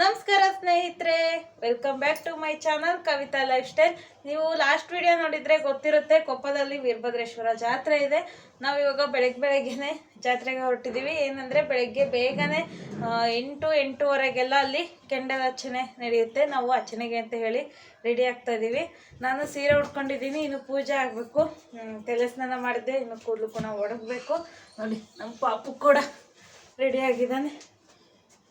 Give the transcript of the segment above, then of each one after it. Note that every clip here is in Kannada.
ನಮಸ್ಕಾರ ಸ್ನೇಹಿತರೆ welcome back to my channel Kavita lifestyle ನೀವು ಲಾಸ್ಟ್ ವಿಡಿಯೋ ನೋಡಿದ್ರೆ ಗೊತ್ತಿರುತ್ತೆ ಕೊಪ್ಪದಲ್ಲಿ ವೀರಭದ್ರೇಶ್ವರ ಜಾತ್ರೆ ಇದೆ. ನಾವು ಇವಾಗ ಬೆಳಗ್ಗೆ ಬೆಳಗ್ಗೆನೆ ಜಾತ್ರೆಗೆ ಹೊರಟಿದ್ದೀವಿ ಏನಂದ್ರೆ ಬೆಳಗ್ಗೆ ಬೇಗನೆ ಎಂಟು, ಎಂಟೂವರೆಗೆಲ್ಲ ಅಲ್ಲಿ ಕೆಂಡದ ಅರ್ಚನೆ ನಡೆಯುತ್ತೆ. ನಾವು ಅರ್ಚನೆಗೆ ಅಂತ ಹೇಳಿ ರೆಡಿ ಆಗ್ತಾ ಇದ್ದೀವಿ ನಾನು ಸೀರೆ ಉಟ್ಕೊಂಡಿದ್ದೀನಿ, ಇನ್ನು ಪೂಜೆ ಆಗಬೇಕು. ತಲೆ ಸ್ನಾನ ಮಾಡಿದ್ದೆ, ಇನ್ನು ಕೂದಲು ಕೂಡ ಒಡಗಬೇಕು ನೋಡಿ, ನಮ್ಮ ಪಾಪು ಕೂಡ ರೆಡಿ ಆಗಿದ್ದಾನೆ.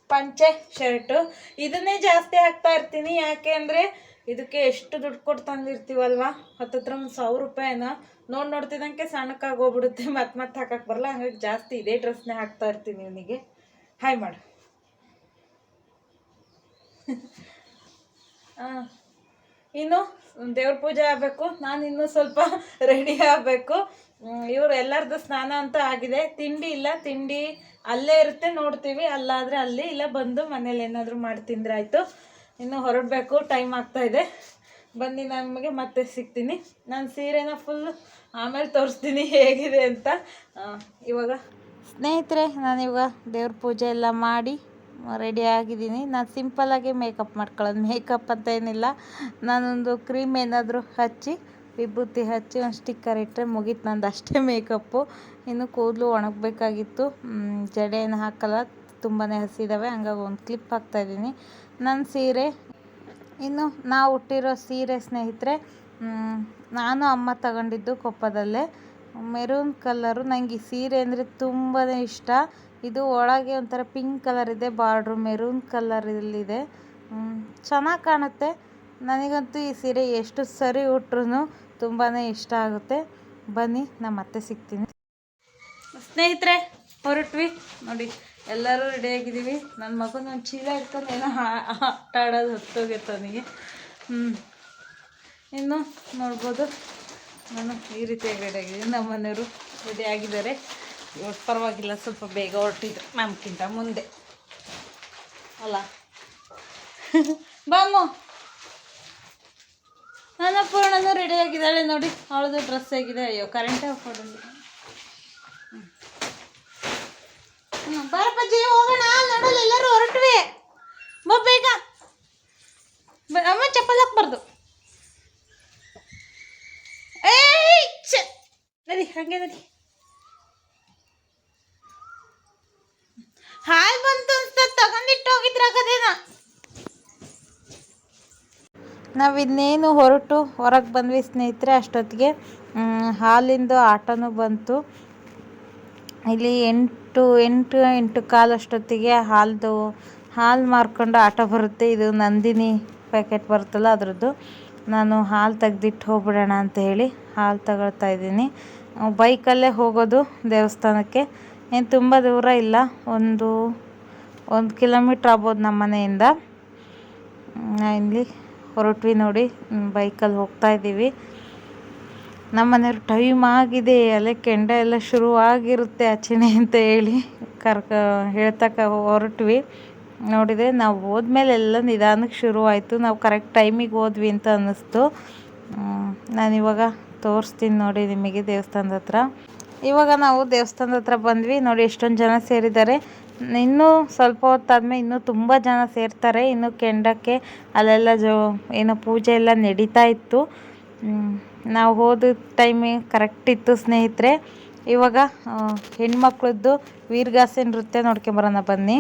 ಪಂಚೆ ಶರ್ಟು. ಇದನ್ನೇ ಜಾಸ್ತಿ ಹಾಕ್ತಾ ಇರ್ತೀನಿ. ಯಾಕೆ ಅಂದರೆ ಇದಕ್ಕೆ ಎಷ್ಟು ದುಡ್ಡು ಕೊಟ್ಟು ತಂದಿರ್ತೀವಲ್ವಾ? ಹತ್ತತ್ರ ಒಂದು ಸಾವಿರ ರೂಪಾಯಿನ? ನೋಡಿ ನೋಡ್ತಿದ್ದಂಗೆ ಸಣ್ಣಕ್ಕಾಗಿ ಹೋಗ್ಬಿಡುತ್ತೆ. ಮತ್ತೆ ಮತ್ತೆ ಹಾಕಕ್ಕೆ ಬರಲ್ಲ. ಹಂಗಾಗಿ ಜಾಸ್ತಿ ಇದೇ ಡ್ರೆಸ್ನೇ ಹಾಕ್ತಾ ಇರ್ತೀನಿ ಇವನಿಗೆ. ಹಾಯ್ ಮಾಡು. ಇನ್ನು ದೇವ್ರ ಪೂಜೆ ಆಗಬೇಕು. ನಾನು ಇನ್ನೂ ಸ್ವಲ್ಪ ರೆಡಿ ಆಗಬೇಕು. ಇವ್ರು ಎಲ್ಲರದ್ದು ಸ್ನಾನ ಅಂತ ಆಗಿದೆ. ತಿಂಡಿ ಇಲ್ಲ, ತಿಂಡಿ ಅಲ್ಲೇ ಇರುತ್ತೆ, ನೋಡ್ತೀವಿ. ಅಲ್ಲಾದರೆ ಅಲ್ಲಿ ಇಲ್ಲ, ಬಂದು ಮನೇಲಿ ಏನಾದರೂ ಮಾಡಿ ತಿಂದ್ರೆ ಆಯಿತು. ಇನ್ನು ಹೊರಡಬೇಕು ಟೈಮ್ ಆಗ್ತಾ ಇದೆ. ಬನ್ನಿ ನಮಗೆ ಮತ್ತೆ ಸಿಗ್ತೀನಿ. ನಾನು ಸೀರೆನ ಫುಲ್ ಆಮೇಲೆ ತೋರಿಸ್ತೀನಿ ಹೇಗಿದೆ ಅಂತ. ಇವಾಗ ಸ್ನೇಹಿತರೆ ನಾನಿವಾಗ ದೇವ್ರ ಪೂಜೆ ಎಲ್ಲ ಮಾಡಿ ರೆಡಿ ಆಗಿದ್ದೀನಿ. ನಾನು ಸಿಂಪಲ್ಲಾಗಿ ಮೇಕಪ್ ಮಾಡ್ಕೊಳ್ಳೋದು. ಮೇಕಪ್ ಅಂತ ಏನಿಲ್ಲ. ನಾನೊಂದು ಕ್ರೀಮ್ ಏನಾದರೂ ಹಚ್ಚಿ ವಿಭೂತಿ ಹಚ್ಚಿ ಒಂದು ಸ್ಟಿಕ್ಕರ್ ಇಟ್ಟರೆ ಮುಗೀತು ನಂದು ಅಷ್ಟೇ ಮೇಕಪ್ಪು ಇನ್ನು ಕೂದಲು ಒಣಗಬೇಕಾಗಿತ್ತು. ಜಡೆ ಏನು ಹಾಕಲ್ಲ ತುಂಬಾ ಹಸಿದಾವೆ. ಹಂಗಾಗಿ ಒಂದು ಕ್ಲಿಪ್ ಹಾಕ್ತಾಯಿದ್ದೀನಿ ನನ್ನ ಸೀರೆ. ಇನ್ನು ನಾವು ಹುಟ್ಟಿರೋ ಸೀರೆ ಸ್ನೇಹಿತರೆ ನಾನು ಅಮ್ಮ ತಗೊಂಡಿದ್ದು ಕೊಪ್ಪದಲ್ಲೇ. ಮೆರೂನ್ ಕಲ್ಲರು ನನಗೆ ಈ ಸೀರೆ ಅಂದರೆ ತುಂಬಾ ಇಷ್ಟ. ಇದು ಒಳಗೆ ಒಂಥರ ಪಿಂಕ್ ಕಲರ್ ಇದೆ, ಬಾರ್ಡ್ರು ಮೆರೂನ್ ಕಲರಲ್ಲಿದೆ. ಚೆನ್ನಾಗಿ ಕಾಣುತ್ತೆ. ನನಗಂತೂ ಈ ಸೀರೆ ಎಷ್ಟು ಸರಿ ಉಟ್ರು ತುಂಬಾ ಇಷ್ಟ ಆಗುತ್ತೆ. ಬನ್ನಿ ನಾನು ಮತ್ತೆ ಸಿಗ್ತೀನಿ. ಸ್ನೇಹಿತರೆ, ಹೊರಟ್ವಿ. ನೋಡಿ, ಎಲ್ಲರೂ ರೆಡಿಯಾಗಿದ್ದೀವಿ ನನ್ನ ಮಗನ ಒಂದು ಚೀಲ ಇಟ್ಕೊಂಡು ಏನೋ ಆಟ ಆಡೋದು ಹೊತ್ತೋಗಿತ್ತು ಅವನಿಗೆ. ಹ್ಞೂ ಇನ್ನು ನೋಡ್ಬೋದು. ನಾನು ಈ ರೀತಿಯಾಗಿ ರೆಡಿಯಾಗಿದ್ದೀನಿ ನಮ್ಮ ಮನೆಯವರು ರೆಡಿ ಆಗಿದ್ದಾರೆ. ಇವತ್ತು ಪರವಾಗಿಲ್ಲ, ಸ್ವಲ್ಪ ಬೇಗ ಹೊರಟಿದ್ರು ನಮ್ಗಿಂತ ಮುಂದೆ. ಅಲ್ಲ. ಬಾಮು ನನ್ನ ಪೂರ್ಣನು ರೆಡಿ ಆಗಿದ್ದಾಳೆ ನೋಡಿ. ಅವಳದು ಡ್ರೆಸ್ ಆಗಿದೆ ಅಯ್ಯೋ ಕರೆಂಟೇ ಕೊಡೋದು ಹ್ಞೂ ಬಾರಪ್ಪಾಜಿ ಹೋಗೋಣ. ನೋಡಲ್ಲ, ಎಲ್ಲರೂ ಹೊರಟ್ವಿ. ಬಾ, ಬೇಗ. ಅಮ್ಮ, ಚಪ್ಪಲ್ ಹಾಕ್ಬಾರ್ದು. ಏಯ್! ನಡಿ, ಹಂಗೆ ನಡಿ. ಹಾಲ್ ಬಂತು ಅಂತ ತಗೊಂಡಿಟ್ಟು ಹೋಗಿದ್ರಾಗದೇನ? ನಾವು ಇನ್ನೇನು ಹೊರಟು ಹೊರಗೆ ಬಂದ್ವಿ ಸ್ನೇಹಿತರೆ ಅಷ್ಟೊತ್ತಿಗೆ. ಹಾಲಿಂದು ಆಟೋನು ಬಂತು. ಇಲ್ಲಿ ಎಂಟು ಎಂಟು ಎಂಟು ಕಾಲು ಅಷ್ಟೊತ್ತಿಗೆ ಹಾಲ್ದು, ಹಾಲು ಮಾರ್ಕೊಂಡು ಆಟೋ ಬರುತ್ತೆ. ಇದು ನಂದಿನಿ ಪ್ಯಾಕೆಟ್ ಬರುತ್ತಲ್ಲ ಅದರದ್ದು. ನಾನು ಹಾಲು ತೆಗ್ದಿಟ್ಟು ಹೋಗ್ಬಿಡೋಣ ಅಂತ ಹೇಳಿ ಹಾಲು ತಗೊಳ್ತಾ ಇದ್ದೀನಿ. ಬೈಕಲ್ಲೇ ಹೋಗೋದು ದೇವಸ್ಥಾನಕ್ಕೆ. ಏನು ತುಂಬ ದೂರ ಇಲ್ಲ. ಒಂದು ಒಂದು ಕಿಲೋಮೀಟ್ರ್ ಆಗ್ಬೋದು ನಮ್ಮ ಮನೆಯಿಂದ ಇಲ್ಲಿ ಹೊರಟ್ವಿ ನೋಡಿ ಬೈಕಲ್ಲಿ ಹೋಗ್ತಾ ಇದ್ದೀವಿ. ನಮ್ಮ ಮನೆಯವ್ರು ಟೈಮ್ ಆಗಿದೆ, ಅಲ್ಲೇ ಕೆಂಡ ಎಲ್ಲ ಶುರು ಆಗಿರುತ್ತೆ ಅಚಣೆ ಅಂತ ಹೇಳಿ ಕರ್ಕ, ಹೇಳ್ತಕ್ಕ ಹೊರಟ್ವಿ. ನೋಡಿದರೆ ನಾವು ಹೋದ್ಮೇಲೆ ಎಲ್ಲ ನಿಧಾನಕ್ಕೆ ಶುರು ಆಯಿತು ನಾವು ಕರೆಕ್ಟ್ ಟೈಮಿಗೆ ಹೋದ್ವಿ ಅಂತ ಅನ್ನಿಸ್ತು. ನಾನಿವಾಗ ತೋರಿಸ್ತೀನಿ ನೋಡಿ ನಿಮಗೆ ದೇವಸ್ಥಾನದ ಹತ್ರ. ಇವಾಗ ನಾವು ದೇವಸ್ಥಾನದ ಹತ್ರ ಬಂದ್ವಿ. ನೋಡಿ ಎಷ್ಟೊಂದು ಜನ ಸೇರಿದ್ದಾರೆ. ಇನ್ನೂ ಸ್ವಲ್ಪ ಹೊತ್ತಾದ್ಮೇಲೆ ಇನ್ನೂ ತುಂಬ ಜನ ಸೇರ್ತಾರೆ. ಇನ್ನು ಕೆಂಡಕ್ಕೆ ಅಲ್ಲೆಲ್ಲ ಜೋ, ಏನೋ ಪೂಜೆ ಎಲ್ಲ ನಡೀತಾ ಇತ್ತು. ನಾವು ಹೋದ ಟೈಮಿಗೆ ಕರೆಕ್ಟ್ ಇತ್ತು ಸ್ನೇಹಿತರೆ. ಇವಾಗ ಹೆಣ್ಮಕ್ಳದ್ದು ವೀರಗಾಸೆ ನೃತ್ಯ ನೋಡ್ಕೊಂಬರೋಣ ಬನ್ನಿ.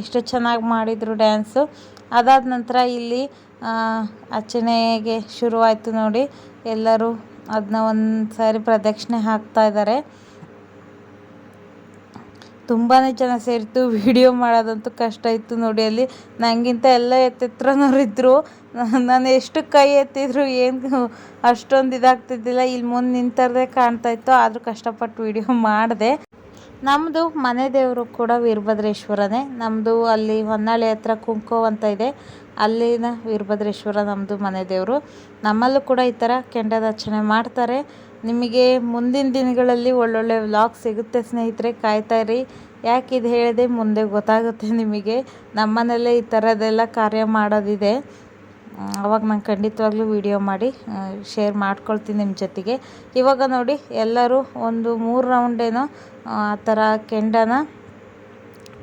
ಎಷ್ಟು ಚೆನ್ನಾಗಿ ಮಾಡಿದರು ಡ್ಯಾನ್ಸು. ಅದಾದ ನಂತರ ಇಲ್ಲಿ ಅರ್ಚನೆಗೆ ಶುರುವಾಯಿತು ನೋಡಿ. ಎಲ್ಲರೂ ಅದನ್ನ ಒಂದು ಸಾರಿ ಪ್ರದಕ್ಷಿಣೆ ಹಾಕ್ತಾ ಇದ್ದಾರೆ ತುಂಬಾ ಜನ ಸೇರಿತು, ವಿಡಿಯೋ ಮಾಡೋದಂತೂ ಕಷ್ಟ ಇತ್ತು ನೋಡಿ ಅಲ್ಲಿ. ನನಗಿಂತ ಎಲ್ಲ ಎತ್ತಿತ್ರನವರಿದ್ದರು ನಾನು ಎಷ್ಟು ಕೈ ಎತ್ತಿದ್ರು ಏನು ಅಷ್ಟೊಂದು ಇದಾಗ್ತಿದ್ದಿಲ್ಲ. ಇಲ್ಲಿ ಮುಂದೆ ನಿಂತರದೇ ಕಾಣ್ತಾ ಇತ್ತು. ಆದರೂ ಕಷ್ಟಪಟ್ಟು ವಿಡಿಯೋ ಮಾಡಿದೆ. ನಮ್ಮದು ಮನೆ ದೇವರು ಕೂಡ ವೀರಭದ್ರೇಶ್ವರನೇ. ನಮ್ಮದು ಅಲ್ಲಿ ಹೊನ್ನಾಳಿ ಹತ್ರ ಕುಂಕೋ ಅಂತ ಇದೆ. ಅಲ್ಲಿನ ವೀರಭದ್ರೇಶ್ವರ ನಮ್ಮದು ಮನೆ ದೇವರು. ನಮ್ಮಲ್ಲೂ ಕೂಡ ಈ ಥರ ಕೆಂಡದಾರ್ಚನೆ ಮಾಡ್ತಾರೆ. ನಿಮಗೆ ಮುಂದಿನ ದಿನಗಳಲ್ಲಿ ಒಳ್ಳೊಳ್ಳೆ ವ್ಲಾಗ್ ಸಿಗುತ್ತೆ ಸ್ನೇಹಿತರೆ, ಕಾಯ್ತಾ ಇರಿ. ಯಾಕೆ ಇದು ಹೇಳಿದೆ? ಮುಂದೆ ಗೊತ್ತಾಗುತ್ತೆ ನಿಮಗೆ. ನಮ್ಮನೇಲೇ ಈ ಥರದ್ದೆಲ್ಲ ಕಾರ್ಯ ಮಾಡೋದಿದೆ. ಅವಾಗ ನಾನು ಖಂಡಿತವಾಗ್ಲೂ ವಿಡಿಯೋ ಮಾಡಿ ಶೇರ್ ಮಾಡ್ಕೊಳ್ತೀನಿ ನಿಮ್ಮ ಜೊತೆಗೆ. ಇವಾಗ ನೋಡಿ, ಎಲ್ಲರೂ ಒಂದು ಮೂರು ರೌಂಡೇನೋ ಆ ಥರ ಕೆಂಡನ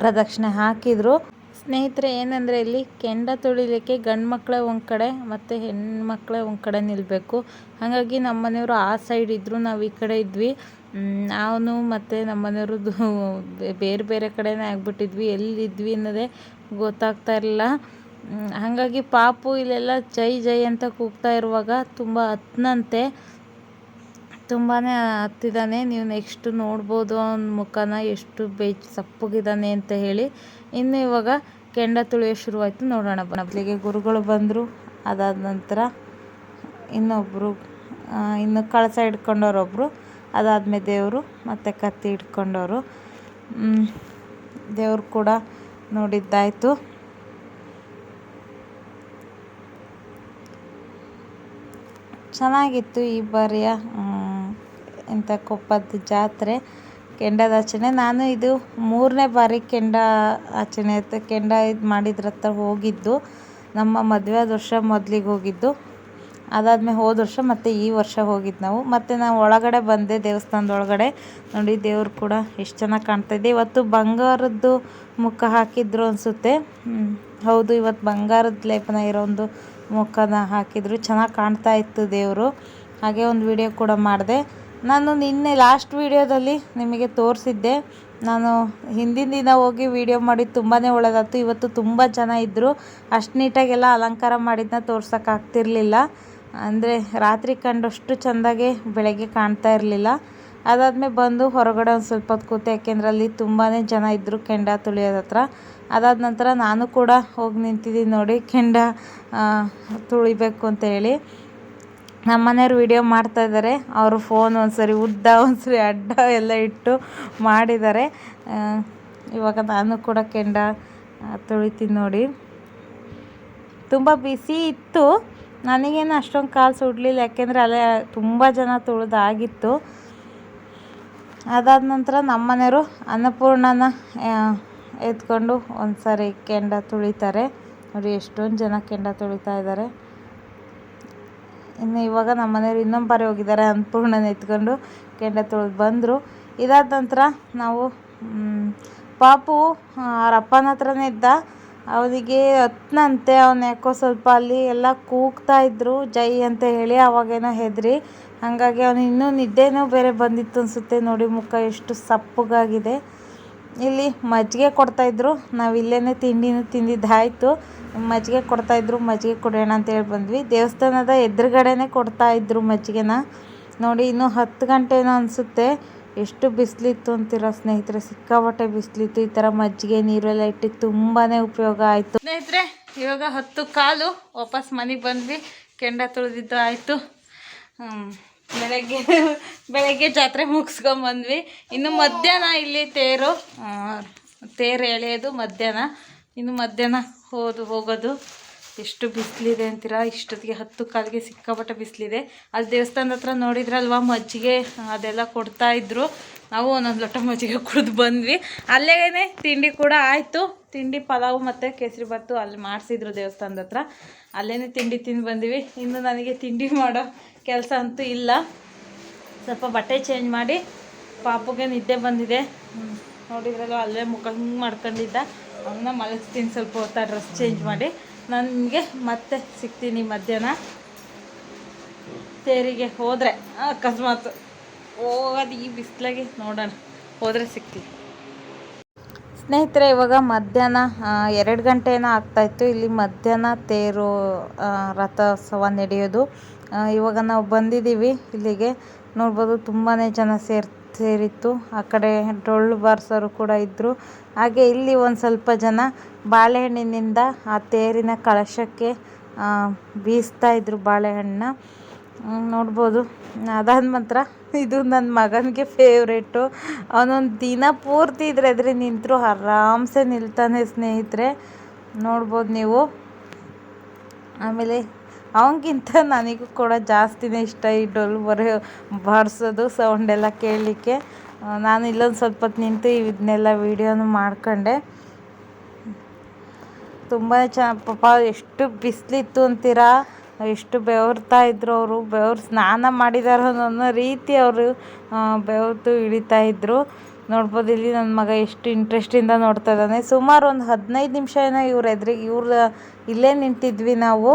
ಪ್ರದಕ್ಷಿಣೆ ಹಾಕಿದರು. ಸ್ನೇಹಿತರೆ, ಏನಂದರೆ ಇಲ್ಲಿ ಕೆಂಡ ತೊಳಿಲಿಕ್ಕೆ ಗಂಡು ಮಕ್ಕಳೇ ಒಂದು ಕಡೆ ಮತ್ತು ಹೆಣ್ಮಕ್ಳೇ ಒಂದು ಕಡೆ ನಿಲ್ಲಬೇಕು ಹಾಗಾಗಿ ನಮ್ಮ ಮನೆಯವರು ಆ ಸೈಡ್ ಇದ್ದರು ನಾವು ಈ ಕಡೆ ಇದ್ವಿ. ಅವನು ಮತ್ತು ನಮ್ಮ ಮನೆಯವ್ರದ್ದು ಬೇರೆ ಬೇರೆ ಕಡೆನೇ ಆಗಿಬಿಟ್ಟಿದ್ವಿ. ಎಲ್ಲಿದ್ವಿ ಅನ್ನೋದೇ ಗೊತ್ತಾಗ್ತಾ ಇರಲಿಲ್ಲ. ಹಾಗಾಗಿ ಪಾಪು ಇಲ್ಲೆಲ್ಲ ಜೈ ಜೈ ಅಂತ ಕೂಗ್ತಾ ಇರುವಾಗ ತುಂಬ ಹತ್ತನಂತೆ ತುಂಬಾ ಹತ್ತಿದ್ದಾನೆ ನೀವು ನೆಕ್ಸ್ಟ್ ನೋಡ್ಬೋದು ಅವನ ಮುಖನ, ಎಷ್ಟು ಬೇಜ್ ಸಪ್ಪಗಿದ್ದಾನೆ ಅಂತ ಹೇಳಿ. ಇನ್ನು ಇವಾಗ ಕೆಂಡ ತುಳಿಯೋ ಶುರುವಾಯಿತು. ನೋಡೋಣ. ಮೊದಲಿಗೆ ಗುರುಗಳು ಬಂದರು, ಅದಾದ ನಂತರ ಇನ್ನೊಬ್ಬರು ಇನ್ನು ಕಳಸ ಹಿಡ್ಕೊಂಡವ್ರೊಬ್ಬರು ಅದಾದಮೇಲೆ ದೇವರು ಮತ್ತು ಕತ್ತಿ ಹಿಡ್ಕೊಂಡವರು. ದೇವ್ರು ಕೂಡ ನೋಡಿದ್ದಾಯಿತು. ಚೆನ್ನಾಗಿತ್ತು ಈ ಬಾರಿಯ ಇಂಥ ಕೊಪ್ಪದ ಜಾತ್ರೆ. ಕೆಂಡದಾಚರಣೆ ನಾನು ಇದು ಮೂರನೇ ಬಾರಿ ಕೆಂಡ ಆಚರಣೆ ಆಯಿತು ಕೆಂಡ ಇದು ಮಾಡಿದ್ರ ಹತ್ರ ಹೋಗಿದ್ದು. ನಮ್ಮ ಮದುವೆ ಆದ ವರ್ಷ ಮೊದಲಿಗೆ ಹೋಗಿದ್ದು. ಅದಾದ್ಮೇಲೆ ಹೋದ ವರ್ಷ ಮತ್ತು ಈ ವರ್ಷ ಹೋಗಿದ್ದು ನಾವು. ಮತ್ತು ನಾವು ಒಳಗಡೆ ಬಂದೆ ದೇವಸ್ಥಾನದ ಒಳಗಡೆ ನೋಡಿ, ದೇವ್ರು ಕೂಡ ಎಷ್ಟು ಚೆನ್ನಾಗಿ ಕಾಣ್ತಾ ಇದೆ. ಇವತ್ತು ಬಂಗಾರದ್ದು ಮುಖ ಹಾಕಿದ್ರು ಅನಿಸುತ್ತೆ. ಹೌದು ಇವತ್ತು ಬಂಗಾರದ ಲೇಪನ ಇರೋ ಒಂದು ಮುಖನ ಹಾಕಿದ್ರು. ಚೆನ್ನಾಗಿ ಕಾಣ್ತಾ ಇತ್ತು ದೇವರು. ಹಾಗೆ ಒಂದು ವಿಡಿಯೋ ಕೂಡ ಮಾಡಿದೆ. ನಾನು ನಿನ್ನೆ ಲಾಸ್ಟ್ ವಿಡಿಯೋದಲ್ಲಿ ನಿಮಗೆ ತೋರಿಸಿದ್ದೆ. ನಾನು ಹಿಂದಿನ ದಿನ ಹೋಗಿ ವಿಡಿಯೋ ಮಾಡಿದ್ದು ತುಂಬಾ ಒಳ್ಳೆದಾಯ್ತು. ಇವತ್ತು ತುಂಬ ಜನ ಇದ್ದರು ಅಷ್ಟು ನೀಟಾಗೆಲ್ಲ ಅಲಂಕಾರ ಮಾಡಿದ್ದನ್ನ ತೋರ್ಸೋಕ್ಕಾಗ್ತಿರ್ಲಿಲ್ಲ ಅಂದರೆ ರಾತ್ರಿ ಕಂಡಷ್ಟು ಚೆಂದಾಗೆ ಬೆಳಗ್ಗೆ ಕಾಣ್ತಾ ಇರಲಿಲ್ಲ. ಅದಾದ್ಮೇಲೆ ಬಂದು ಹೊರಗಡೆ ಒಂದು ಸ್ವಲ್ಪ ಹೊತ್ತು ಕೂತೆ, ಯಾಕೆಂದರೆ ಅಲ್ಲಿ ತುಂಬಾ ಜನ ಇದ್ದರು ಕೆಂಡ ತುಳಿಯೋದ ಹತ್ರ. ಅದಾದ ನಂತರ ನಾನು ಕೂಡ ಹೋಗಿ ನಿಂತಿದ್ದೀನಿ ನೋಡಿ, ಕೆಂಡ ತುಳಿಬೇಕು ಅಂತ ಹೇಳಿ. ನಮ್ಮ ಮನೆಯವ್ರು ವಿಡಿಯೋ ಮಾಡ್ತಾ ಇದ್ದಾರೆ ಅವರು ಫೋನ್ ಒಂದ್ಸರಿ, ಉದ್ದ ಒಂದ್ಸರಿ, ಅಡ್ಡ ಎಲ್ಲ ಇಟ್ಟು ಮಾಡಿದ್ದಾರೆ. ಇವಾಗ ನಾನು ಕೂಡ ಕೆಂಡ ತುಳಿತೀನಿ ನೋಡಿ. ತುಂಬ ಬಿಸಿ ಇತ್ತು. ನನಗೇನು ಅಷ್ಟೊಂದು ಕಾಲು ಸುಡಲಿಲ್ಲ, ಯಾಕೆಂದರೆ ಅಲ್ಲೇ ತುಂಬ ಜನ ತುಳಿದಾಗಿತ್ತು. ಅದಾದ ನಂತರ ನಮ್ಮ ಮನೆಯವರು ಅನ್ನಪೂರ್ಣನ ಎತ್ಕೊಂಡು ಒಂದು ಸಾರಿ ಕೆಂಡ ತುಳಿತಾರೆ. ನೋಡಿ, ಎಷ್ಟೊಂದು ಜನ ಕೆಂಡ ತುಳಿತಾ ಇದ್ದಾರೆ. ಇನ್ನು ಇವಾಗ ನಮ್ಮ ಮನೆಯವ್ರು ಇನ್ನೊಂದು ಬಾರಿ ಹೋಗಿದ್ದಾರೆ, ಅನ್ನಪೂರ್ಣನ ಎತ್ಕೊಂಡು ಕೆಂಡ ತುಳಿದು ಬಂದರು. ಇದಾದ ನಂತರ ನಾವು ಪಾಪು ಅವ್ರ ಅಪ್ಪನ ಹತ್ರನೇ ಇದ್ದ. ಅವನಿಗೆ ಹತ್ನಂತೆ, ಅವನು ಯಾಕೋ ಸ್ವಲ್ಪ ಅಲ್ಲಿ ಎಲ್ಲ ಕೂಗ್ತಾ ಇದ್ರು, ಜೈ ಅಂತ ಹೇಳಿ ಅವಾಗೇನೋ ಹೆದರಿ. ಹಾಗಾಗಿ ಅವನು ಇನ್ನೂ ನಿದ್ದೆನೂ ಬೇರೆ ಬಂದಿತ್ತು ಅನಿಸುತ್ತೆ. ನೋಡಿ ಮುಖ ಎಷ್ಟು ಸಪ್ಪಗಾಗಿದೆ. ಇಲ್ಲಿ ಮಜ್ಜಿಗೆ ಕೊಡ್ತಾಯಿದ್ರು ನಾವು ಇಲ್ಲೇ ತಿಂಡಿನೂ ತಿಂದಿದ್ದಾಯಿತು. ಮಜ್ಜಿಗೆ ಕೊಡ್ತಾಯಿದ್ರು ಮಜ್ಜಿಗೆ ಕೊಡೋಣ ಅಂತೇಳಿ ಬಂದ್ವಿ. ದೇವಸ್ಥಾನದ ಎದುರುಗಡೆನೇ ಕೊಡ್ತಾಯಿದ್ರು ಮಜ್ಜಿಗೆನ. ನೋಡಿ ಇನ್ನೂ ಹತ್ತು ಗಂಟೆನೋ ಅನಿಸುತ್ತೆ. ಎಷ್ಟು ಬಿಸಿಲಿತ್ತು ಅಂತೀರ ಸ್ನೇಹಿತರೆ. ಸಿಕ್ಕಾಪಟ್ಟೆ ಬಿಸಿಲಿತ್ತು. ಈ ಥರ ಮಜ್ಜಿಗೆ, ನೀರೆಲ್ಲ ಇಟ್ಟು ತುಂಬಾ ಉಪಯೋಗ ಆಯಿತು. ಸ್ನೇಹಿತರೆ, ಇವಾಗ ಹತ್ತು ಕಾಲು. ವಾಪಸ್ ಮನೆಗೆ ಬಂದ್ವಿ. ಕೆಂಡ ತುಳಿದಿದ್ದು ಆಯಿತು. ಬೆಳಗ್ಗೆ ಬೆಳಗ್ಗೆ ಜಾತ್ರೆ ಮುಗಿಸ್ಕೊಂಬಂದ್ವಿ ಇನ್ನು ಮಧ್ಯಾಹ್ನ ಇಲ್ಲಿ ತೇರು ತೇರು ಎಳೆಯೋದು ಮಧ್ಯಾಹ್ನ. ಇನ್ನು ಮಧ್ಯಾಹ್ನ ಹೋದು ಹೋಗೋದು. ಎಷ್ಟು ಬಿಸಿಲಿದೆ ಅಂತೀರಾ? ಇಷ್ಟೊತ್ತಿಗೆ ಹತ್ತು ಕಾಲಿಗೆ ಸಿಕ್ಕಾಪಟ್ಟೆ ಬಿಸಿಲಿದೆ. ಅಲ್ಲಿ ದೇವಸ್ಥಾನದ ಹತ್ರ ನೋಡಿದ್ರಲ್ವಾ, ಮಜ್ಜಿಗೆ ಅದೆಲ್ಲ ಕೊಡ್ತಾ ಇದ್ರು. ನಾವು ಒಂದೊಂದು ಲೋಟ ಮಜ್ಜಿಗೆ ಕುಡಿದು ಬಂದ್ವಿ. ಅಲ್ಲೇನೆ ತಿಂಡಿ ಕೂಡ ಆಯಿತು. ತಿಂಡಿ ಪಲಾವು ಮತ್ತು ಕೇಸರಿ ಬಾತು ಅಲ್ಲಿ ಮಾಡಿಸಿದ್ರು ದೇವಸ್ಥಾನದ ಹತ್ರ. ಅಲ್ಲೇ ತಿಂಡಿ ತಿಂದು ಬಂದ್ವಿ. ಇನ್ನು ನನಗೆ ತಿಂಡಿ ಮಾಡೋ ಕೆಲಸ ಅಂತೂ ಇಲ್ಲ. ಸ್ವಲ್ಪ ಬಟ್ಟೆ ಚೇಂಜ್ ಮಾಡಿ ಪಾಪುಗೆ ನಿದ್ದೆ ಬಂದಿದೆ. ನೋಡಿದ್ರಲ್ಲ ಅಲ್ಲೇ ಮುಖ ಹಿಂಗೆ ಮಾಡ್ಕೊಂಡಿದ್ದ. ಅವನ್ನ ಮಲಗಿಸ್ತೀನಿ ಸ್ವಲ್ಪ ಹೊತ್ತ ಡ್ರೆಸ್ ಚೇಂಜ್ ಮಾಡಿ. ನನಗೆ ಮತ್ತೆ ಸಿಗ್ತೀನಿ ಮಧ್ಯಾಹ್ನ. ತೇರಿಗೆ ಹೋದರೆ ಅಕಸ್ಮಾತ್. ಹೋಗೋದು ಈ ಬಿಸಿಲಾಗಿ ನೋಡೋಣ. ಹೋದರೆ ಸಿಗ್ತೀನಿ. ಸ್ನೇಹಿತರೆ, ಇವಾಗ ಮಧ್ಯಾಹ್ನ ಎರಡು ಗಂಟೆ ಏನೋ ಆಗ್ತಾಯಿತ್ತು ಇಲ್ಲಿ ಮಧ್ಯಾಹ್ನ ತೇರು ರಥೋತ್ಸವ ನಡೆಯೋದು. ಇವಾಗ ನಾವು ಬಂದಿದ್ದೀವಿ ಇಲ್ಲಿಗೆ. ನೋಡ್ಬೋದು ತುಂಬಾ ಜನ ಸೇರ್, ಸೇರಿತ್ತು. ಆ ಕಡೆ ಡೊಳ್ಳು ಬಾರಿಸೋರು ಕೂಡ ಇದ್ದರು ಹಾಗೆ ಇಲ್ಲಿ ಒಂದು ಸ್ವಲ್ಪ ಜನ ಬಾಳೆಹಣ್ಣಿನಿಂದ ಆ ತೇರಿನ ಕಳಶಕ್ಕೆ ಬೀಸ್ತಾ ಇದ್ರು ಬಾಳೆಹಣ್ಣನ್ನ ನೋಡ್ಬೋದು. ಅದಾದ ನಂತರ ಇದು ನನ್ನ ಮಗನಿಗೆ ಫೇವ್ರೇಟು ಅವನೊಂದು ದಿನ ಪೂರ್ತಿ ಇದ್ರೆ ಎದ್ರೆ ನಿಂತರು ಆರಾಮ್ಸೆ ನಿಲ್ತಾನೆ ಸ್ನೇಹಿತರೆ. ನೋಡ್ಬೋದು ನೀವು. ಆಮೇಲೆ ಅವನಿಗಿಂತ ನನಗೂ ಕೂಡ ಜಾಸ್ತಿನೇ ಇಷ್ಟ ಈ ಡೊಲ್ ಬರೆಯೋ ಬಾರಿಸೋದು ಸೌಂಡ್ ಎಲ್ಲ ಕೇಳಲಿಕ್ಕೆ ನಾನು ಇಲ್ಲೊಂದು ಸ್ವಲ್ಪ ಹೊತ್ತು ನಿಂತು ಇದನ್ನೆಲ್ಲ ವೀಡಿಯೋನು ಮಾಡ್ಕೊಂಡೆ. ತುಂಬಾ ಚೆನ್ನಾಗಿ ಪಾಪ ಎಷ್ಟು ಬಿಸಿಲಿತ್ತು ಅಂತೀರಾ? ಎಷ್ಟು ಬೆವರ್ತಾ ಇದ್ರು ಅವರು, ಬೆವರು ಸ್ನಾನ ಮಾಡಿದಾರೋ ಅನ್ನೋ ರೀತಿ ಅವರು ಬೆವರ್ತು ಇಳಿತಾ ಇದ್ರು. ನೋಡ್ಬೋದು ಇಲ್ಲಿ ನನ್ನ ಮಗ ಎಷ್ಟು ಇಂಟ್ರೆಸ್ಟಿಂದ ನೋಡ್ತಾ ಇದ್ದಾನೆ. ಸುಮಾರು ಒಂದು ಹದಿನೈದು ನಿಮಿಷ ಏನೋ ಇವ್ರ ಎದುರಿಗೆ ಇವ್ರ ಇಲ್ಲೇ ನಿಂತಿದ್ವಿ ನಾವು.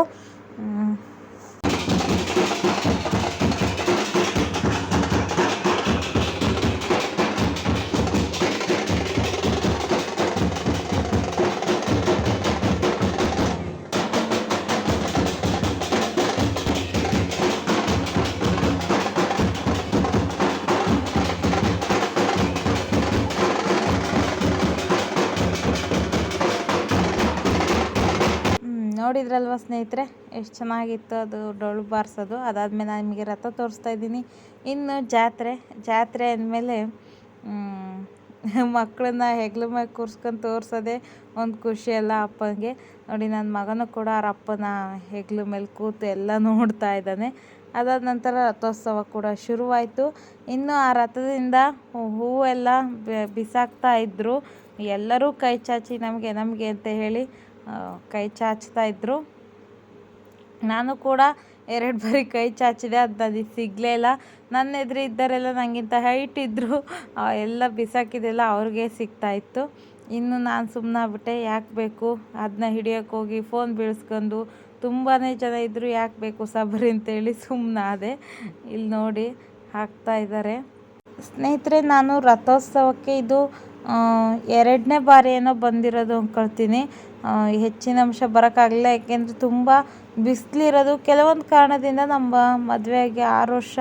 ನೋಡಿದ್ರಲ್ವ ಸ್ನೇಹಿತರೆ? ಎಷ್ಟು ಚೆನ್ನಾಗಿತ್ತು ಅದು ಡೊಳ್ಳು ಬಾರಿಸೋದು. ಅದಾದಮೇಲೆ ನಾನು ನಿಮಗೆ ರಥ ತೋರಿಸ್ತಾ ಇದ್ದೀನಿ. ಇನ್ನು ಜಾತ್ರೆ ಜಾತ್ರೆ ಅಂದಮೇಲೆ ಮಕ್ಕಳನ್ನ ಹೆಗ್ಲ ಮೇಲೆ ಕೂರಿಸ್ಕೊಂಡು ತೋರಿಸೋದೇ ಒಂದು ಖುಷಿ ಅಲ್ಲ ಅಪ್ಪನಿಗೆ. ನೋಡಿ ನನ್ನ ಮಗನೂ ಕೂಡ ಅವ್ರ ಅಪ್ಪನ ಹೆಗ್ಲ ಮೇಲೆ ಕೂತು ಎಲ್ಲ ನೋಡ್ತಾ ಇದ್ದಾನೆ. ಅದಾದ ನಂತರ ರಥೋತ್ಸವ ಕೂಡ ಶುರುವಾಯಿತು. ಇನ್ನು ಆ ರಥದಿಂದ ಹೂವೆಲ್ಲ ಬಿಸಾಕ್ತಾ ಇದ್ದರು ಎಲ್ಲರೂ ಕೈ ಚಾಚಿ ನಮಗೆ ನಮಗೆ ಅಂತ ಹೇಳಿ ಕೈ ಚಾಚ್ತಾ ಇದ್ದರು ನಾನು ಕೂಡ ಎರಡು ಬಾರಿ ಕೈ ಚಾಚಿದೆ, ಅದು ಸಿಗಲೇ ಇಲ್ಲ. ನನ್ನ ಎದುರು ಇದ್ದವರೆಲ್ಲ ನನಗಿಂತ ಹೈಟ್ ಇದ್ದರು ಎಲ್ಲ ಬಿಸಾಕಿದೆಲ್ಲ ಅವ್ರಿಗೆ ಸಿಗ್ತಾ ಇತ್ತು. ಇನ್ನು ನಾನು ಸುಮ್ಮನಾಗ್ಬಿಟ್ಟೆ ಯಾಕೆ ಬೇಕು? ಅದನ್ನ ಹಿಡಿಯೋಕೆ ಹೋಗಿ ಫೋನ್ ಬೀಳಿಸ್ಕೊಂಡು ತುಂಬಾ ಜನ ಇದ್ದರು ಯಾಕೆ ಬೇಕು ಸಬರಿ ಅಂತೇಳಿ ಸುಮ್ಮನಾದೆ ಇಲ್ಲಿ ನೋಡಿ, ಹಾಕ್ತಾ ಇದ್ದಾರೆ. ಸ್ನೇಹಿತರೆ, ನಾನು ರಥೋತ್ಸವಕ್ಕೆ ಇದು ಎರಡನೇ ಬಾರಿ ಏನೋ ಬಂದಿರೋದು ಅಂದ್ಕೊಳ್ತೀನಿ ಹೆಚ್ಚಿನ ಅಂಶ ಬರೋಕ್ಕಾಗಲಿಲ್ಲ ಯಾಕೆಂದರೆ ತುಂಬ ಬಿಸಿಲಿರೋದು. ಕೆಲವೊಂದು ಕಾರಣದಿಂದ ನಮ್ಮ ಮದುವೆಗೆ ಆರು ವರ್ಷ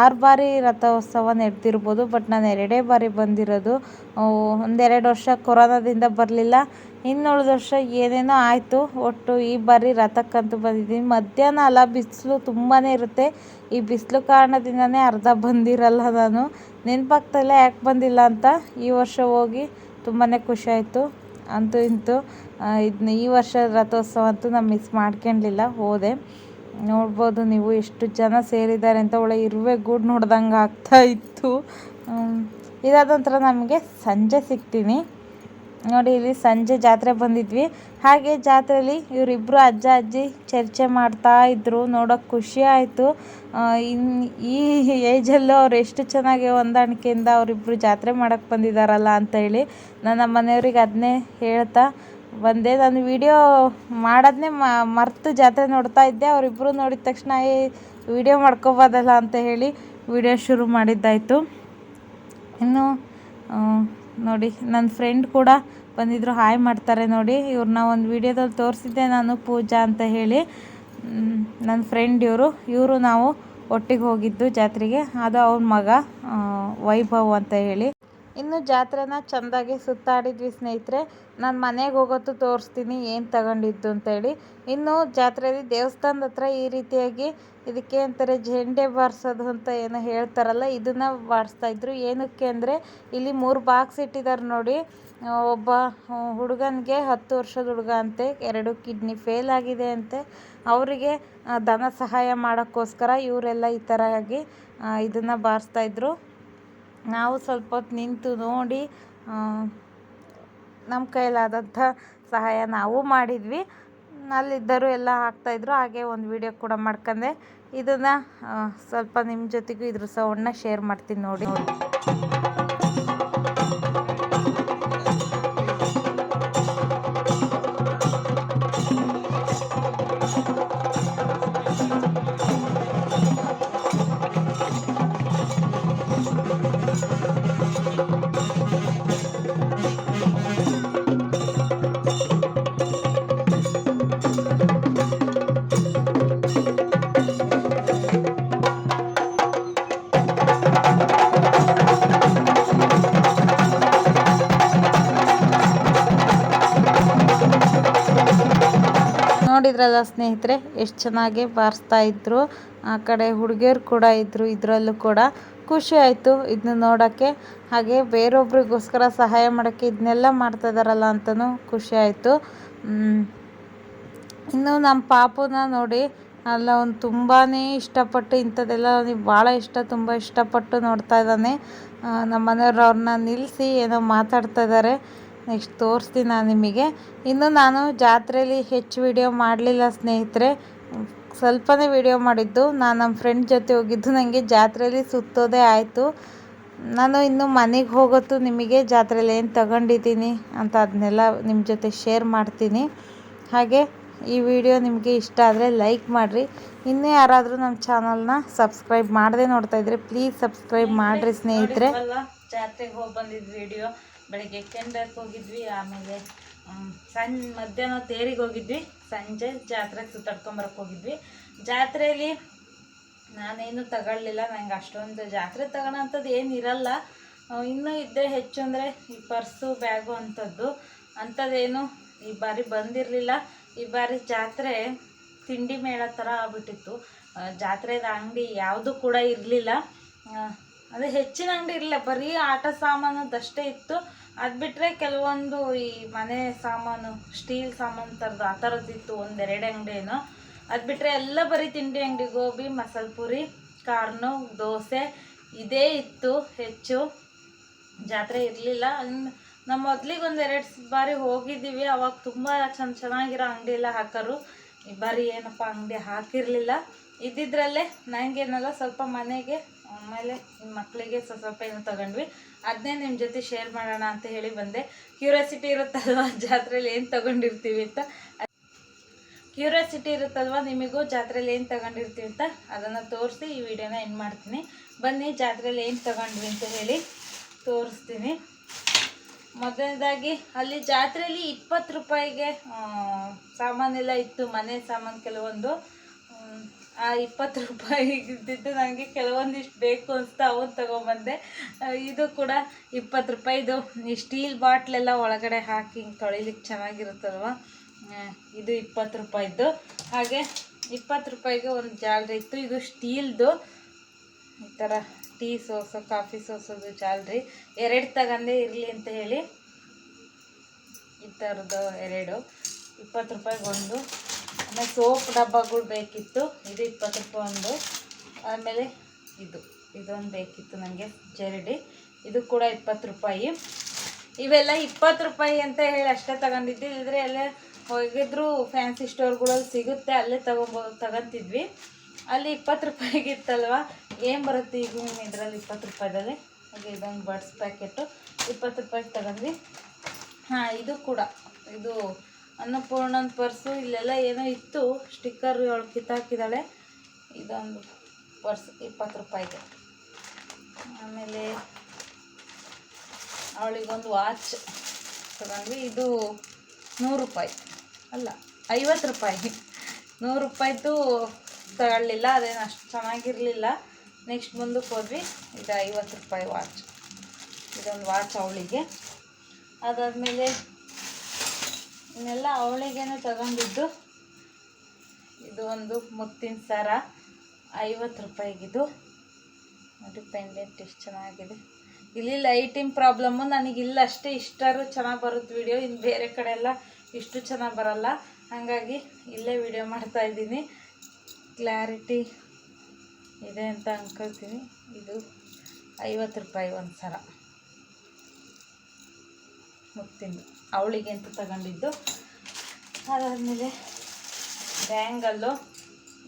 ಆರು ಬಾರಿ ರಥೋತ್ಸವ ನಡೆದಿರ್ಬೋದು ಬಟ್ ನಾನು ಎರಡೇ ಬಾರಿ ಬಂದಿರೋದು. ಒಂದೆರಡು ವರ್ಷ ಕೊರೋನಾದಿಂದ ಬರಲಿಲ್ಲ. ಇನ್ನುಳಿದ ವರ್ಷ ಏನೇನೋ ಆಯಿತು, ಒಟ್ಟು ಈ ಬಾರಿ ರಥಕ್ಕಂತೂ ಬಂದಿದ್ದೀನಿ. ಮಧ್ಯಾಹ್ನ ಅಲ್ಲ ಬಿಸಿಲು ತುಂಬಾ ಇರುತ್ತೆ. ಈ ಬಿಸಿಲು ಕಾರಣದಿಂದನೇ ಅರ್ಧ ಬಂದಿರಲ್ಲ ನಾನು. ನೆನಪಾಗ್ತಾಯಿಲ್ಲ ಯಾಕೆ ಬಂದಿಲ್ಲ ಅಂತ? ಈ ವರ್ಷ ಹೋಗಿ ತುಂಬಾ ಖುಷಿ ಆಯಿತು. ಅಂತೂ ಇಂತೂ ಇದನ್ನ ಈ ವರ್ಷ ರಥೋತ್ಸವ ಅಂತೂ ನಾನು ಮಿಸ್ ಮಾಡ್ಕೊಂಡಿಲ್ಲ, ಹೋದೆ. ನೋಡ್ಬೋದು ನೀವು ಎಷ್ಟು ಜನ ಸೇರಿದ್ದಾರೆ ಅಂತ ಒಳ್ಳೆ ಇರುವೆ ಗೂಡು ನೋಡ್ದಂಗೆ ಆಗ್ತಾ ಇತ್ತು. ಇದಾದ ನಂತರ ನಮಗೆ ಸಂಜೆ ಸಿಗ್ತೀನಿ. ನೋಡಿ, ಇಲ್ಲಿ ಸಂಜೆ ಜಾತ್ರೆ ಬಂದಿದ್ವಿ. ಹಾಗೆ ಜಾತ್ರೆಯಲ್ಲಿ ಇವರಿಬ್ಬರು ಅಜ್ಜ, ಅಜ್ಜಿ ಚರ್ಚೆ ಮಾಡ್ತಾ ಇದ್ರು, ನೋಡೋಕೆ ಖುಷಿ ಆಯಿತು. ಇನ್ನು ಈ ಏಜಲ್ಲೂ ಅವ್ರು ಎಷ್ಟು ಚೆನ್ನಾಗಿ ಹೊಂದಾಣಿಕೆಯಿಂದ ಅವರಿಬ್ಬರು ಜಾತ್ರೆ ಮಾಡೋಕ್ಕೆ ಬಂದಿದ್ದಾರಲ್ಲ ಅಂತ ಹೇಳಿ ನನ್ನ ಮನೆಯವ್ರಿಗೆ ಅದನ್ನೇ ಹೇಳ್ತಾ ಬಂದೆ ನಾನು ವಿಡಿಯೋ ಮಾಡೋದನ್ನೇ ಮರೆತು ಜಾತ್ರೆ ನೋಡ್ತಾ ಇದ್ದೆ. ಅವರಿಬ್ಬರು ನೋಡಿದ ತಕ್ಷಣ, ಏ ವಿಡಿಯೋ ಮಾಡ್ಕೋಬೋದಲ್ಲ ಅಂತ ಹೇಳಿ ವಿಡಿಯೋ ಶುರು ಮಾಡಿದ್ದಾಯಿತು. ಇನ್ನು ನೋಡಿ ನನ್ನ ಫ್ರೆಂಡ್ ಕೂಡ ಬಂದಿದ್ದರು ಹಾಯ್ ಮಾಡ್ತಾರೆ ನೋಡಿ. ಇವ್ರನ್ನ ಒಂದು ವಿಡಿಯೋದಲ್ಲಿ ತೋರಿಸಿದ್ದೆ ನಾನು, ಪೂಜಾ ಅಂತ ಹೇಳಿ. ನನ್ನ ಫ್ರೆಂಡ್ ಇವರು. ಇವರು ನಾವು ಒಟ್ಟಿಗೆ ಹೋಗಿದ್ದು ಜಾತ್ರೆಗೆ. ಅದು ಅವ್ರ ಮಗ ವೈಭವ್ ಅಂತ ಹೇಳಿ. ಇನ್ನು ಜಾತ್ರೆನ ಚೆಂದಾಗಿ ಸುತ್ತಾಡಿದ್ವಿ ಸ್ನೇಹಿತರೆ. ನಾನು ಮನೆಗೆ ಹೋಗೋದು ತೋರಿಸ್ತೀನಿ, ಏನು ತಗೊಂಡಿದ್ದು ಅಂತೇಳಿ. ಇನ್ನು ಜಾತ್ರೆಯಲ್ಲಿ ದೇವಸ್ಥಾನದ ಹತ್ರ ಈ ರೀತಿಯಾಗಿ ಇದಕ್ಕೆ ಅಂತಾರೆ ಜೆಂಡೆ ಬಾರಿಸೋದು ಅಂತ ಏನೋ ಹೇಳ್ತಾರಲ್ಲ, ಇದನ್ನು ಬಾರಿಸ್ತಾ ಇದ್ರು. ಏನಕ್ಕೆ ಅಂದರೆ, ಇಲ್ಲಿ ಮೂರು ಬಾಕ್ಸ್ ಇಟ್ಟಿದ್ದಾರೆ ನೋಡಿ. ಒಬ್ಬ ಹುಡುಗನಿಗೆ ಹತ್ತು ವರ್ಷದ ಹುಡುಗ ಅಂತೆ, ಎರಡು ಕಿಡ್ನಿ ಫೇಲ್ ಆಗಿದೆ ಅಂತೆ. ಅವರಿಗೆ ಧನ ಸಹಾಯ ಮಾಡೋಕ್ಕೋಸ್ಕರ ಇವರೆಲ್ಲ ಈ ಥರ ಆಗಿ ಇದನ್ನು ಬಾರಿಸ್ತಾ ಇದ್ರು. ನಾವು ಸ್ವಲ್ಪ ಹೊತ್ತು ನಿಂತು ನೋಡಿ ನಮ್ಮ ಕೈಲಾದಂಥ ಸಹಾಯ ನಾವು ಮಾಡಿದ್ವಿ. ಅಲ್ಲಿದ್ದರು ಎಲ್ಲ ಹಾಕ್ತಾಯಿದ್ರು ಹಾಗೆ ಒಂದು ವಿಡಿಯೋ ಕೂಡ ಮಾಡ್ಕೊಂಡೆ. ಇದನ್ನು ಸ್ವಲ್ಪ ನಿಮ್ಮ ಜೊತೆಗೂ ಇದ್ರ ಸೌಂಡನ್ನ ಶೇರ್ ಮಾಡ್ತೀನಿ ನೋಡಿ. ನೋಡಿದ್ರಲ್ಲ ಸ್ನೇಹಿತರೆ, ಎಷ್ಟು ಚೆನ್ನಾಗಿ ಬಾರಿಸ್ತಾ ಇದ್ರು. ಆ ಕಡೆ ಹುಡುಗಿಯರು ಕೂಡ ಇದ್ದರು ಇದರಲ್ಲೂ ಕೂಡ. ಖುಷಿ ಆಯಿತು ಇದನ್ನ ನೋಡೋಕ್ಕೆ. ಹಾಗೆ ಬೇರೊಬ್ರಿಗೋಸ್ಕರ ಸಹಾಯ ಮಾಡೋಕ್ಕೆ ಇದನ್ನೆಲ್ಲ ಮಾಡ್ತಾ ಇದ್ದಾರಲ್ಲ ಅಂತಲೂ ಖುಷಿ ಆಯಿತು. ಇನ್ನು ನಮ್ಮ ಪಾಪುನ ನೋಡಿ, ಅಲ್ಲ ಅವ್ನು ತುಂಬಾ ಇಷ್ಟಪಟ್ಟು ಇಂಥದ್ದೆಲ್ಲ ಅವನಿಗೆ ಭಾಳ ಇಷ್ಟ, ತುಂಬ ಇಷ್ಟಪಟ್ಟು ನೋಡ್ತಾ ಇದ್ದಾನೆ. ನಮ್ಮ ಮನೆಯವರು ಅವ್ರನ್ನ ನಿಲ್ಲಿಸಿ ಏನೋ ಮಾತಾಡ್ತಾ ಇದ್ದಾರೆ ನೆಕ್ಸ್ಟ್ ತೋರಿಸ್ತೀನಿ ನಾನು ನಿಮಗೆ ಇನ್ನು ನಾನು ಜಾತ್ರೆಯಲ್ಲಿ ಹೆಚ್ಚು ವಿಡಿಯೋ ಮಾಡಲಿಲ್ಲ ಸ್ನೇಹಿತರೆ ಸ್ವಲ್ಪನೇ ವಿಡಿಯೋ ಮಾಡಿದ್ದು ನಾನು ನಮ್ಮ ಫ್ರೆಂಡ್ ಜೊತೆ ಹೋಗಿದ್ದು ನನಗೆ ಜಾತ್ರೆಯಲ್ಲಿ ಸುತ್ತೋದೇ ಆಯಿತು ನಾನು ಇನ್ನು ಮನೆಗೆ ಹೋಗೋದು ನಿಮಗೆ ಜಾತ್ರೆಯಲ್ಲಿ ಏನು ತಗೊಂಡಿದ್ದೀನಿ ಅಂತ ಅದನ್ನೆಲ್ಲ ನಿಮ್ಮ ಜೊತೆ ಶೇರ್ ಮಾಡ್ತೀನಿ ಹಾಗೆ ಈ ವಿಡಿಯೋ ನಿಮಗೆ ಇಷ್ಟ ಆದರೆ ಲೈಕ್ ಮಾಡಿರಿ ಇನ್ನೂ ಯಾರಾದರೂ ನಮ್ಮ ಚಾನಲ್ನ ಸಬ್ಸ್ಕ್ರೈಬ್ ಮಾಡದೆ ನೋಡ್ತಾ ಇದ್ರೆ ಪ್ಲೀಸ್ ಸಬ್ಸ್ಕ್ರೈಬ್ ಮಾಡಿರಿ ಸ್ನೇಹಿತರೆ ಜಾತ್ರೆಗೆ ಹೋಗಿ ಬಂದಿದ್ದು ವಿಡಿಯೋ ಬೆಳಿಗ್ಗೆ ಕೆಂಡಕ್ಕೆ ಹೋಗಿದ್ವಿ, ಆಮೇಲೆ ಸಣ್ಣ ಮಧ್ಯಾಹ್ನ ತೇರಿಗೆ ಹೋಗಿದ್ವಿ, ಸಂಜೆ ಜಾತ್ರೆಗೆ ಸುತ್ತಾಡ್ಕೊಂಬರಕ್ಕೆ ಹೋಗಿದ್ವಿ. ಜಾತ್ರೆಯಲ್ಲಿ ನಾನೇನು ತಗೊಳ್ಳಿಲ್ಲ, ನಂಗೆ ಅಷ್ಟೊಂದು ಜಾತ್ರೆ ತಗೊಳೋಂಥದ್ದು ಏನು ಇರಲ್ಲ. ಇನ್ನೂ ಇದ್ದರೆ ಹೆಚ್ಚು ಅಂದರೆ ಈ ಪರ್ಸು, ಬ್ಯಾಗು ಅಂಥದ್ದು. ಅಂಥದ್ದೇನು ಈ ಬಾರಿ ಬಂದಿರಲಿಲ್ಲ. ಈ ಬಾರಿ ಜಾತ್ರೆ ತಿಂಡಿ ಮೇಳ ಥರ ಆಗ್ಬಿಟ್ಟಿತ್ತು. ಜಾತ್ರೆದ ಅಂಗಡಿ ಯಾವುದು ಕೂಡ ಇರಲಿಲ್ಲ. ಅದೇ ಹೆಚ್ಚಿನ ಅಂಗಡಿ ಇರಲಿಲ್ಲ, ಬರೀ ಆಟ ಸಾಮಾನದಷ್ಟೇ ಇತ್ತು. ಅದು ಬಿಟ್ಟರೆ ಕೆಲವೊಂದು ಈ ಮನೆ ಸಾಮಾನು, ಸ್ಟೀಲ್ ಸಾಮಾನು ಥರದ್ದು ಆ ಥರದ್ದಿತ್ತು ಒಂದೆರಡು ಅಂಗಡಿ ಏನೋ ಅದು ಬಿಟ್ಟರೆ ಎಲ್ಲ ಬರೀ ತಿಂಡಿ ಅಂಗಡಿ, ಗೋಬಿ, ಮಸಾಲೆ ಪುರಿ, ಕಾರ್ನು, ದೋಸೆ, ಇದೇ ಇತ್ತು ಹೆಚ್ಚು. ಜಾತ್ರೆ ಇರಲಿಲ್ಲ. ನಮ್ಮ ಮೊದ್ಲಿಗೆ ಒಂದು ಎರಡು ಬಾರಿ ಹೋಗಿದ್ದೀವಿ. ಅವಾಗ ತುಂಬ ಚೆನ್ನ ಚೆನ್ನಾಗಿರೋ ಅಂಗಡಿ ಎಲ್ಲ ಹಾಕೋರು. ಈ ಬಾರಿ ಏನಪ್ಪ ಅಂಗಡಿ ಹಾಕಿರಲಿಲ್ಲ. ಇದ್ದಿದ್ರಲ್ಲೇ ನನಗೇನಲ್ಲ ಸ್ವಲ್ಪ ಮನೆಗೆ ಆಮೇಲೆ ನಿಮ್ಮ ಮಕ್ಕಳಿಗೆ ಸ್ವಲ್ಪ ಸ್ವಲ್ಪ ಏನೋ ತಗೊಂಡ್ವಿ. ಅದನ್ನೇ ನಿಮ್ಮ ಜೊತೆ ಶೇರ್ ಮಾಡೋಣ ಅಂತ ಹೇಳಿ ಬಂದೆ. ಕ್ಯೂರಿಯಾಸಿಟಿ ಇರುತ್ತಲ್ವಾ? ಜಾತ್ರೆಯಲ್ಲಿ ಏನು ತಗೊಂಡಿರ್ತೀವಿ ಅಂತ? ಕ್ಯೂರಿಯಾಸಿಟಿ ಇರುತ್ತಲ್ವಾ? ನಿಮಗೂ ಜಾತ್ರೆಯಲ್ಲಿ ಏನು ತಗೊಂಡಿರ್ತೀವಿ ಅಂತ? ಅದನ್ನು ತೋರಿಸಿ ಈ ವಿಡಿಯೋನ ಏನು ಮಾಡ್ತೀನಿ. ಬನ್ನಿ ಜಾತ್ರೆಯಲ್ಲಿ ಏನು ತಗೊಂಡ್ವಿ ಅಂತ ಹೇಳಿ ತೋರಿಸ್ತೀನಿ. ಮೊದಲನೇದಾಗಿ, ಅಲ್ಲಿ ಜಾತ್ರೆಯಲ್ಲಿ ಇಪ್ಪತ್ತು ರೂಪಾಯಿಗೆ ಸಾಮಾನೆಲ್ಲ ಇತ್ತು, ಮನೆ ಸಾಮಾನು ಕೆಲವೊಂದು. ಆ ಇಪ್ಪತ್ತು ರೂಪಾಯಿ ಇದ್ದಿದ್ದು ನನಗೆ ಕೆಲವೊಂದಿಷ್ಟು ಬೇಕು ಅನಿಸ್ತಾ ಅವನು ತೊಗೊಂಬಂದೆ. ಇದು ಕೂಡ ಇಪ್ಪತ್ತು ರೂಪಾಯಿದು. ಈ ಸ್ಟೀಲ್ ಬಾಟ್ಲೆಲ್ಲ ಒಳಗಡೆ ಹಾಕಿ ಹಿಂಗೆ ತೊಳಿಲಿಕ್ಕೆ ಚೆನ್ನಾಗಿರುತ್ತಲ್ವ? ಇದು ಇಪ್ಪತ್ತು ರೂಪಾಯಿದ್ದು. ಹಾಗೆ ಇಪ್ಪತ್ತು ರೂಪಾಯಿಗೆ ಒಂದು ಜಾಲರಿ ಇತ್ತು. ಇದು ಸ್ಟೀಲ್ದು ಈ ಥರ ಟೀ ಸೋಸು, ಕಾಫಿ ಸೋಸೋದು ಜಾಲರಿ. ಎರಡು ತಗೊಂಡೆ ಇರಲಿ ಅಂತ ಹೇಳಿ ಈ ಥರದ್ದು ಎರಡು. ಇಪ್ಪತ್ತು ರೂಪಾಯಿಗೆ ಒಂದು ಆಮೇಲೆ ಸೋಪ್ ಡಬ್ಬಗಳು ಬೇಕಿತ್ತು, ಇದು ಇಪ್ಪತ್ತು ರೂಪಾಯಿ ಒಂದು ಆಮೇಲೆ ಇದು, ಇದೊಂದು ಬೇಕಿತ್ತು ನನಗೆ, ಜರಡಿ. ಇದು ಕೂಡ ಇಪ್ಪತ್ತು ರೂಪಾಯಿ. ಇವೆಲ್ಲ ಇಪ್ಪತ್ತು ರೂಪಾಯಿ ಅಂತ ಹೇಳಿ ಅಷ್ಟೇ ತಗೊಂಡಿದ್ದೆ. ಇಲ್ಲದ್ರೆ ಎಲ್ಲ ಹೋಗಿದ್ರು, ಫ್ಯಾನ್ಸಿ ಸ್ಟೋರ್ಗಳಲ್ಲಿ ಸಿಗುತ್ತೆ, ಅಲ್ಲೇ ತಗೊಬೋ, ತಗೊಂತಿದ್ವಿ. ಅಲ್ಲಿ ಇಪ್ಪತ್ತು ರೂಪಾಯಿಗಿತ್ತಲ್ವ? ಏನು ಬರುತ್ತೆ ಈಗ ಇದರಲ್ಲಿ ಇಪ್ಪತ್ತು ರೂಪಾಯಿದಲ್ಲಿ? ಹಾಗೆ ಇದೊಂದು ಬಡ್ಸ್ ಪ್ಯಾಕೆಟು ಇಪ್ಪತ್ತು ರೂಪಾಯಿಗೆ ತಗೊಂಡ್ವಿ. ಹಾಂ, ಇದು ಕೂಡ, ಇದು ಅನ್ನಪೂರ್ಣನ ಪರ್ಸು, ಇಲ್ಲೆಲ್ಲ ಏನೋ ಇತ್ತು, ಸ್ಟಿಕ್ಕರ್ ಅವಳು ಕಿತ್ತಾಕಿದ್ದಾಳೆ. ಇದೊಂದು ಪರ್ಸ್, ಇಪ್ಪತ್ತು ರೂಪಾಯಿಗೆ. ಆಮೇಲೆ ಅವಳಿಗೊಂದು ವಾಚ್ ತಗೊಂಡ್ವಿ. ಇದು ನೂರು ರೂಪಾಯಿ. ಅಲ್ಲ, ಐವತ್ತು ರೂಪಾಯಿ. ನೂರು ರೂಪಾಯಿದು ತಗೊಳ್ಳಿಲ್ಲ, ಅದೇನು ಅಷ್ಟು ಚೆನ್ನಾಗಿರಲಿಲ್ಲ. ನೆಕ್ಸ್ಟ್ ಮುಂದಕ್ಕೆ ಹೋದ್ವಿ. ಇದು ಐವತ್ತು ರೂಪಾಯಿ ವಾಚ್. ಇದೊಂದು ವಾಚ್ ಅವಳಿಗೆ. ಅದಾದಮೇಲೆ ಇನ್ನೆಲ್ಲ ಅವಳಿಗೇನೆ ತಗೊಂಡಿದ್ದು. ಇದು ಒಂದು ಮುತ್ತಿನ ಸರ, ಐವತ್ತು ರೂಪಾಯಿಗಿದು. ನೋಡಿ ಪೆಂಡೆಂಟ್ ಇಷ್ಟು ಚೆನ್ನಾಗಿದೆ. ಇಲ್ಲಿ ಲೈಟಿಂಗ್ ಪ್ರಾಬ್ಲಮ್ಮು ಇಲ್ಲ ಅಷ್ಟೇ ಇಷ್ಟಾರು ಚೆನ್ನಾಗಿ ಬರುತ್ತೆ ವಿಡಿಯೋ ಇನ್ನು ಬೇರೆ ಕಡೆ ಎಲ್ಲ ಇಷ್ಟು ಚೆನ್ನಾಗಿ ಬರಲ್ಲ. ಹಾಗಾಗಿ ಇಲ್ಲೇ ವಿಡಿಯೋ ಮಾಡ್ತಾ ಇದ್ದೀನಿ. ಕ್ಲಾರಿಟಿ ಇದೆ ಅಂತ ಅಂದ್ಕೊಳ್ತೀನಿ ಇದು ಐವತ್ತು ರೂಪಾಯಿ ಒಂದು ಸರ. ಮುತ್ತಿನ ಅವಳಿಗೆ ಅಂತ ತಗೊಂಡಿದ್ದು. ಅದಾದಮೇಲೆ ಬ್ಯಾಂಗಲ್ಲು.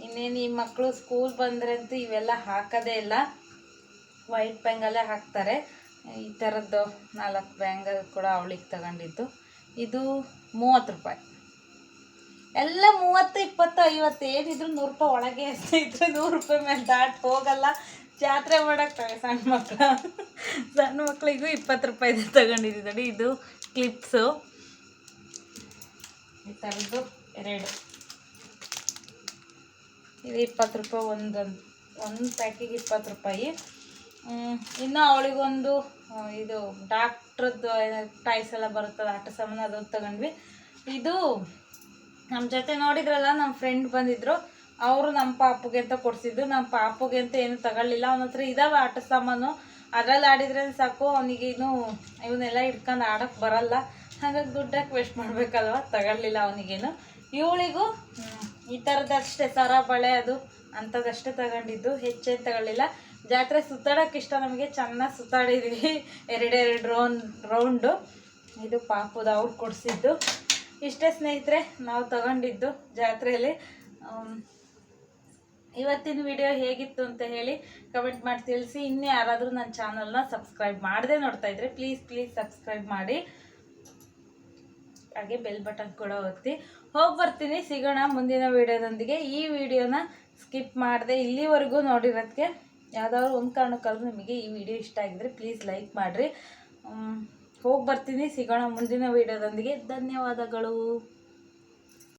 ಇನ್ನೇನು ಈ ಮಕ್ಕಳು ಸ್ಕೂಲ್ ಬಂದರೆ ಅಂತೂ ಇವೆಲ್ಲ ಹಾಕೋದೇ ಇಲ್ಲ. ವೈಟ್ ಬ್ಯಾಂಗಲ್ಲೇ ಹಾಕ್ತಾರೆ. ಈ ಥರದ್ದು ನಾಲ್ಕು ಬ್ಯಾಂಗಲ್ ಕೂಡ ಅವಳಿಗೆ ತಗೊಂಡಿದ್ದು. ಇದು ಮೂವತ್ತು ರೂಪಾಯಿ. ಎಲ್ಲ ಮೂವತ್ತು, ಇಪ್ಪತ್ತು, ಐವತ್ತು, ಏನಿದ್ರು ನೂರು ರೂಪಾಯಿ ಒಳಗೆ ಇದ್ರೆ ನೂರು ರೂಪಾಯಿ ಮೇಲೆ ದಾಟ್ ಹೋಗಲ್ಲ. ಜಾತ್ರೆ ಮಾಡೋಕ್ಕೆ ಸಣ್ಣ ಮಕ್ಕಳು ಸಣ್ಣ ಮಕ್ಕಳಿಗೂ ಇಪ್ಪತ್ತು ರೂಪಾಯಿದು ತಗೊಂಡಿದ್ದೀನಿ ನೋಡಿ. ಇದು ಕ್ಲಿಪ್ಸು ಈ ಥರದ್ದು ಎರಡು. ಇದು ಇಪ್ಪತ್ತು ರೂಪಾಯಿ ಒಂದೊಂದು ಒಂದು ಪ್ಯಾಕಿಗೆ ಇಪ್ಪತ್ತು ರೂಪಾಯಿ. ಇನ್ನು ಅವಳಿಗೊಂದು ಇದು ಡಾಕ್ಟ್ರದ್ದು ಟಾಯ್ಸ್ ಎಲ್ಲ ಬರುತ್ತಲ್ಲ, ಆಟ ಸಾಮಾನು ಅದೊಂದು ತಗೊಂಡ್ವಿ. ಇದು ನಮ್ಮ ಜೊತೆ ನೋಡಿದ್ರಲ್ಲ ನಮ್ಮ ಫ್ರೆಂಡ್ ಬಂದಿದ್ರು. ಅವರು ನಮ್ಮ ಪಾಪುಗೆ ಅಂತ ಕೊಡಿಸಿದ್ದು. ನಮ್ಮ ಪಾಪುಗೆ ಅಂತ ಏನು ತಗೊಳ್ಳಿಲ್ಲ. ಅವನ ಹತ್ರ ಇದಾವೆ ಆಟ ಸಾಮಾನು. ಅದ್ರಲ್ಲಿ ಆಡಿದ್ರೆ ಸಾಕು ಅವನಿಗೇನು ಇವನ್ನೆಲ್ಲ ಇಟ್ಕೊಂಡು ಆಡಕ್ಕೆ ಬರಲ್ಲ. ಹಾಗಾಗಿ ದುಡ್ಡಕ್ಕೆ ವೇಸ್ಟ್ ಮಾಡಬೇಕಲ್ವ? ತಗೊಳ್ಳಿಲ್ಲ ಅವನಿಗೇನು. ಇವಳಿಗೂ ಈ ಥರದಷ್ಟೇ ಸರ ಬಳೆ ಅದು ಅಂಥದ್ದಷ್ಟೇ ತಗೊಂಡಿದ್ದು. ಹೆಚ್ಚೇನು ತಗೊಳ್ಳಿಲ್ಲ. ಜಾತ್ರೆ ಸುತ್ತಾಡೋಕೆ ಇಷ್ಟ ನಮಗೆ. ಚೆನ್ನಾಗಿ ಸುತ್ತಾಡಿದ್ವಿ. ಎರಡೆರಡು ರೌನ್ ರೌಂಡು ಇದು ಪಾಪುದ ಅವ್ರು ಕೊಡಿಸಿದ್ದು. ಇಷ್ಟೇ ಸ್ನೇಹಿತರೆ, ನಾವು ತಗೊಂಡಿದ್ದು ಜಾತ್ರೆಯಲ್ಲಿ. ಇವತ್ತಿನ ವಿಡಿಯೋ ಹೇಗಿತ್ತು ಅಂತ ಹೇಳಿ ಕಮೆಂಟ್ ಮಾಡಿ ತಿಳಿಸಿ. ಇನ್ನೂ ಯಾರಾದರೂ ನನ್ನ ಚಾನಲ್ನ ಸಬ್ಸ್ಕ್ರೈಬ್ ಮಾಡದೆ ನೋಡ್ತಾ ಇದ್ರೆ ಪ್ಲೀಸ್ ಪ್ಲೀಸ್ ಸಬ್ಸ್ಕ್ರೈಬ್ ಮಾಡಿ. ಹಾಗೆ ಬೆಲ್ ಬಟನ್ ಕೂಡ ಒತ್ತಿ. ಹೋಗಿ ಬರ್ತೀನಿ, ಸಿಗೋಣ ಮುಂದಿನ ವಿಡಿಯೋದೊಂದಿಗೆ ಈ ವಿಡಿಯೋನ ಸ್ಕಿಪ್ ಮಾಡದೆ ಇಲ್ಲಿವರೆಗೂ ನೋಡಿರೋದಕ್ಕೆ ಯಾವುದಾದ್ರು ಒಂದು ಕಾರಣಕ್ಕಾದ್ರೂ ನಿಮಗೆ ಈ ವಿಡಿಯೋ ಇಷ್ಟ ಆಗಿದ್ರೆ ಪ್ಲೀಸ್ ಲೈಕ್ ಮಾಡಿರಿ. ಹೋಗಿ ಬರ್ತೀನಿ, ಸಿಗೋಣ ಮುಂದಿನ ವಿಡಿಯೋದೊಂದಿಗೆ ಧನ್ಯವಾದಗಳು.